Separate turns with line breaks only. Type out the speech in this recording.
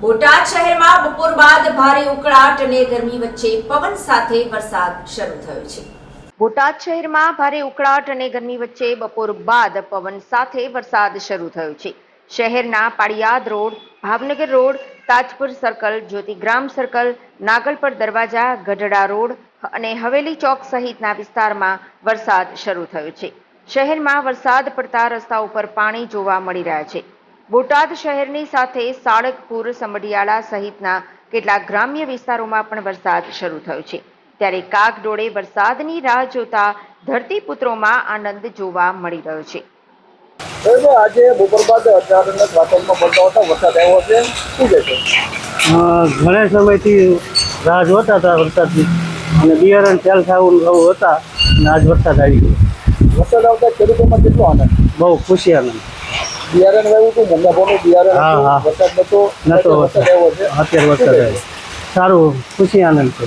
બોટાદ શહેરમાં બપોર બાદ ભારે ઉકળાટ અને ગરમી વચ્ચે પવન સાથે વરસાદ શરૂ થયો છે. બોટાદ શહેરમાં ભારે ઉકળાટ અને ગરમી વચ્ચે બપોર બાદ પવન સાથે વરસાદ શરૂ થયો છે. શહેરના Paliyad road, Bhavnagar road, Tajpur circle, Jyotigram circle Nagalpar દરવાજા, ગઢડા રોડ અને હવેલી ચોક સહિતના વિસ્તારમાં વરસાદ શરૂ થયો છે. શહેરમાં વરસાદ પડતા રસ્તા ઉપર પાણી જોવા મળી રહ્યા છે. બોટાદ શહેરની સાથે સાળંગપુર સમઢિયાળા સહિતના કેટલાક ગ્રામ્ય વિસ્તારોમાં પણ વરસાદ શરૂ થયો છે. ત્યારે કાગડોળે વરસાદની રાહ જોતા ધરતીપુત્રોમાં આનંદ જોવા મળી રહ્યો છે.
આજે બપોર બાદ અચાનક વાતાવરણમાં બદલાવ હતો વરસાદ આવ્યો છે. શું કહેશો
ઘણા સમયથી રાહ જોતા હતા વરસાદની. અને બિયારણ ચાલ થવું એવું હતા. અને આજ વરસાદ આવી ગયો.
વરસાદ આવતા ખેડૂતોમાં કેટલો આનંદ?
બહુ ખુશી આનંદ.
બિયારણ વાવ્યું હતું મોંઘાભાવનું બિયારણ
હા, હા.
વરસાદ નતો
નતો
વરસાદ આવ્યો છે.
અત્યારે વરસાદ આવ્યો. સારું ખુશી આનંદ છે.